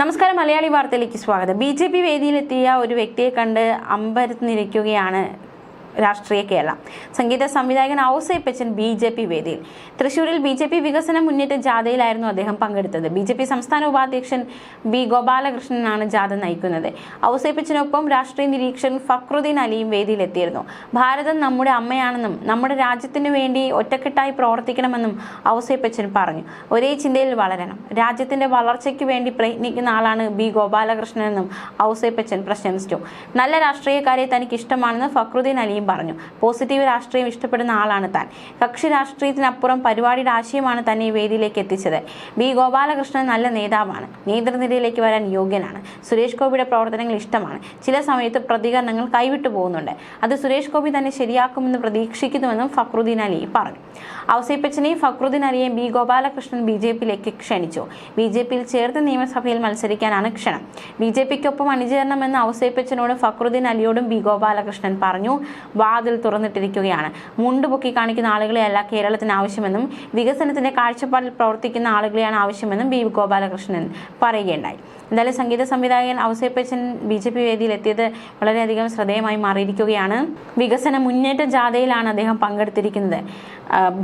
നമസ്കാരം മലയാളി വാർത്തയിലേക്ക് സ്വാഗതം. ബി ജെ പി വേദിയിലെത്തിയ ഒരു വ്യക്തിയെ കണ്ട് അമ്പരന്നിരിക്കുകയാണ് രാഷ്ട്രീയ കേരളം. സംഗീത സംവിധായകൻ ഔസേപ്പച്ചൻ ബി ജെ പി വേദിയിൽ. തൃശൂരിൽ ബി ജെ പി വികസന മുന്നേറ്റ ജാഥയിലായിരുന്നു അദ്ദേഹം പങ്കെടുത്തത്. ബി ജെ പി സംസ്ഥാന ഉപാധ്യക്ഷൻ ബി ഗോപാലകൃഷ്ണനാണ് ജാഥ നയിക്കുന്നത്. ഔസേപ്പച്ചനൊപ്പം രാഷ്ട്രീയ നിരീക്ഷകൻ ഫക്രുദ്ദീൻ അലിയും വേദിയിലെത്തിയിരുന്നു. ഭാരതം നമ്മുടെ അമ്മയാണെന്നും നമ്മുടെ രാജ്യത്തിനു വേണ്ടി ഒറ്റക്കെട്ടായി പ്രവർത്തിക്കണമെന്നും ഔസേപ്പച്ചൻ പറഞ്ഞു. ഒരേ ചിന്തയിൽ വളരണം. രാജ്യത്തിന്റെ വളർച്ചയ്ക്ക് വേണ്ടി പ്രയത്നിക്കുന്ന ആളാണ് ബി ഗോപാലകൃഷ്ണനെന്നും ഔസേപ്പച്ചൻ പ്രശംസിച്ചു. നല്ല രാഷ്ട്രീയക്കാരെ തനിക്ക് ഇഷ്ടമാണെന്ന് ഫക്രുദ്ദീൻ അലിയും പറഞ്ഞു. പോസിറ്റീവ് രാഷ്ട്രീയം ഇഷ്ടപ്പെടുന്ന ആളാണ് താൻ. കക്ഷി രാഷ്ട്രീയത്തിനപ്പുറം പരിപാടിയുടെ ആശയമാണ് തന്നെ ഈ വേദിയിലേക്ക് എത്തിച്ചത്. ബി ഗോപാലകൃഷ്ണൻ നല്ല നേതാവാണ്. നേതൃനിരയിലേക്ക് വരാൻ യോഗ്യനാണ്. സുരേഷ് ഗോപിയുടെ പ്രവർത്തനങ്ങൾ ഇഷ്ടമാണ്. ചില സമയത്ത് പ്രതികരണങ്ങൾ കൈവിട്ടു പോകുന്നുണ്ട്. അത് സുരേഷ് ഗോപി തന്നെ ശരിയാക്കുമെന്ന് പ്രതീക്ഷിക്കുന്നുവെന്നും ഫക്രുദ്ദീൻ അലി പറഞ്ഞു. ഔസേപ്പച്ചനെയും ഫക്രുദ്ദീൻ അലിയെയും ബി ഗോപാലകൃഷ്ണൻ ബി. ജെ. പിയിലേക്ക് ക്ഷണിച്ചു. ബി. ജെ പിയിൽ ചേർത്ത് നിയമസഭയിൽ മത്സരിക്കാനാണ് ക്ഷണം. ബി. ജെ പിക്കൊപ്പം അണിചേരണമെന്ന് ഔസേപ്പച്ചനോടും ഫക്രുദ്ദീൻ അലിയോടും ബി ഗോപാലകൃഷ്ണൻ പറഞ്ഞു. വാതിൽ തുറന്നിട്ടിരിക്കുകയാണ്. മുണ്ട് പൊക്കി കാണിക്കുന്ന ആളുകളെയല്ല കേരളത്തിന് ആവശ്യമെന്നും വികസനത്തിന്റെ കാഴ്ചപ്പാടിൽ പ്രവർത്തിക്കുന്ന ആളുകളെയാണ് ആവശ്യമെന്നും ബി ഗോപാലകൃഷ്ണൻ പറയുകയുണ്ടായി. എന്തായാലും സംഗീത സംവിധായകൻ അവസരപ്പച്ചൻ ബി ജെ പി വേദിയിൽ എത്തിയത് വളരെയധികം ശ്രദ്ധേയമായി മാറിയിരിക്കുകയാണ്. വികസന മുന്നേറ്റ ജാഥയിലാണ് അദ്ദേഹം പങ്കെടുത്തിരിക്കുന്നത്.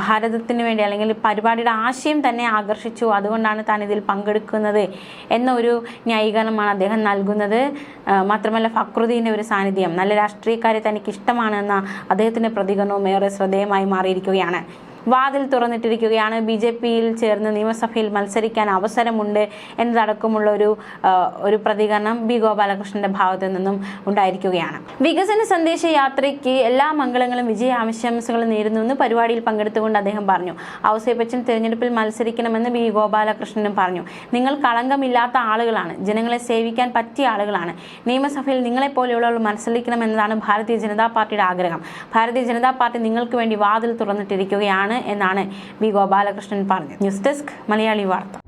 ഭാരതത്തിന് വേണ്ടി അല്ലെങ്കിൽ പരിപാടിയുടെ ആശയം തന്നെ ആകർഷിച്ചു. അതുകൊണ്ടാണ് താൻ ഇതിൽ പങ്കെടുക്കുന്നത് എന്ന ഒരു ന്യായീകരണമാണ് അദ്ദേഹം നൽകുന്നത്. മാത്രമല്ല ഫക്രുദ്ദീന്റെ ഒരു സാന്നിധ്യം നല്ല രാഷ്ട്രീയക്കാരെ തനിക്ക് ഇഷ്ടമാണെന്ന അദ്ദേഹത്തിന്റെ പ്രതികരണവും ഏറെ ശ്രദ്ധേയമായി മാറിയിരിക്കുകയാണ്. വാതിൽ തുറന്നിട്ടിരിക്കുകയാണ്. ബി ജെ പിയിൽ ചേർന്ന് നിയമസഭയിൽ മത്സരിക്കാൻ അവസരമുണ്ട് എന്നതടക്കമുള്ള ഒരു ഒരു പ്രതികരണം ബി ഗോപാലകൃഷ്ണന്റെ ഭാഗത്തു നിന്നും ഉണ്ടായിരിക്കുകയാണ്. വികസന സന്ദേശ യാത്രയ്ക്ക് എല്ലാ മംഗളങ്ങളും വിജയ ആശംസകളും നേരുന്നുവെന്ന് പരിപാടിയിൽ പങ്കെടുത്തുകൊണ്ട് അദ്ദേഹം പറഞ്ഞു. ഔസേപ്പച്ചൻ തിരഞ്ഞെടുപ്പിൽ മത്സരിക്കണമെന്ന് ബി ഗോപാലകൃഷ്ണനും പറഞ്ഞു. നിങ്ങൾ കളങ്കമില്ലാത്ത ആളുകളാണ്. ജനങ്ങളെ സേവിക്കാൻ പറ്റിയ ആളുകളാണ്. നിയമസഭയിൽ നിങ്ങളെ നിങ്ങളെപ്പോലെയുള്ളവർ മത്സരിക്കണമെന്നതാണ് ഭാരതീയ ജനതാ പാർട്ടിയുടെ ആഗ്രഹം. ഭാരതീയ ജനതാ പാർട്ടി നിങ്ങൾക്ക് വേണ്ടി വാതിൽ തുറന്നിട്ടിരിക്കുകയാണ് എന്നാണ് വി ഗോപാലകൃഷ്ണൻ പറഞ്ഞത്. ന്യൂസ് ഡെസ്ക് മലയാളി വാർത്ത.